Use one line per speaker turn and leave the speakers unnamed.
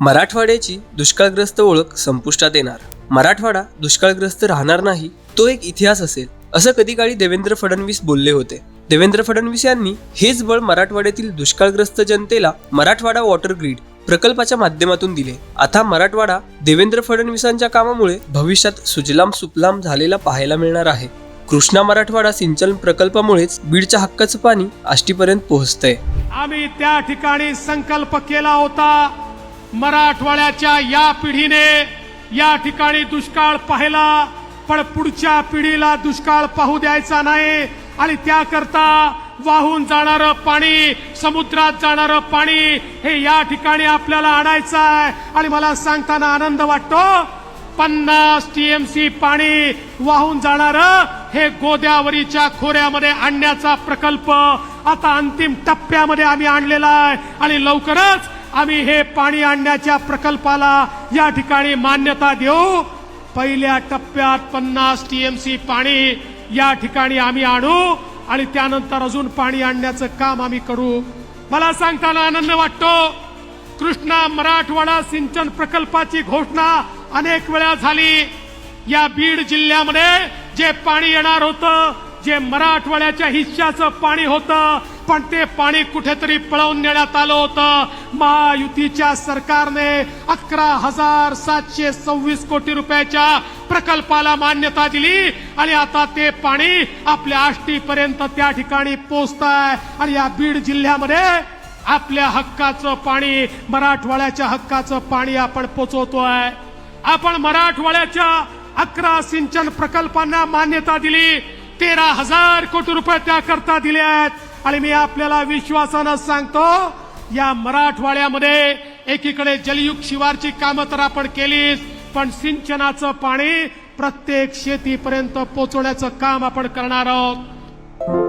मराठवाड्याची दुष्काळग्रस्त ओळख संपुष्टात येणार. मराठवाडा दुष्काळग्रस्त राहणार नाही तो एक इतिहास असेल असं कधी काळी देवेंद्र फडणवीस बोलले होते. देवेंद्र फडणवीस यांनी हेच बळ मराठवाड्यातील दुष्काळग्रस्त जनतेला मराठवाडा वॉटर ग्रीड प्रकल्पाच्या माध्यमातून दिले. आता मराठवाडा देवेंद्र फडणवीसांच्या कामामुळे भविष्यात सुजलाम सुफलाम झालेला पाहायला मिळणार आहे. कृष्णा मराठवाडा सिंचन प्रकल्पामुळेच बीडच्या हक्काचं पाणी आष्टीपर्यंत पोहोचतंय.
आम्ही त्या ठिकाणी संकल्प केला होता मराठवाड्याच्या या पिढीने या ठिकाणी दुष्काळ पाहिला पण पुढच्या पिढीला दुष्काळ पाहू द्यायचा नाही. आणि त्याकरता वाहून जाणारं पाणी समुद्रात जाणारं पाणी हे या ठिकाणी आपल्याला आणायचं आहे. आणि मला सांगताना आनंद वाटतो पन्नास टीएमसी पाणी वाहून जाणार हे गोद्यावरीच्या खोऱ्यामध्ये आणण्याचा प्रकल्प आता अंतिम टप्प्यामध्ये आम्ही आणलेला आहे. आणि लवकरच आम्ही हे पाणी आणण्याच्या प्रकल्पाला या ठिकाणी मान्यता देऊ. पहिल्या टप्प्यात पन्नास टीएमसी पाणी या ठिकाणी आम्ही आणू आणि त्यानंतर अजून पाणी आणण्याचं काम आम्ही करू. मला सांगताना आनंद वाटतो. कृष्णा मराठवाडा सिंचन प्रकल्पाची घोषणा अनेक वेळा झाली. या बीड जिल्ह्यामध्ये जे पाणी येणार होतं जे मराठवाड्याच्या हिश्श्याचं पाणी होतं पण ते पाणी कुठेतरी पळवून नेण्यात आलं होतं. महायुतीच्या सरकारने अकरा हजार सातशे सव्वीस कोटी रुपयाच्या प्रकल्पाला मान्यता दिली आणि आता ते पाणी आपल्या आष्टीपर्यंत त्या ठिकाणी पोचत आहे आणि या बीड जिल्ह्यामध्ये आपल्या हक्काचं पाणी मराठवाड्याच्या हक्काचं पाणी आपण पोचवतोय. आपण मराठवाड्याच्या अकरा सिंचन प्रकल्पांना मान्यता दिली तेरा हजार कोटी रुपये त्याकरता दिले आहेत आणि मी आपल्याला विश्वासानं सांगतो या मराठवाड्यामध्ये एकीकडे जलयुग शिवारची कामं तर आपण केलीच पण सिंचनाचं पाणी प्रत्येक शेतीपर्यंत पोचवण्याचं काम आपण करणार आहोत.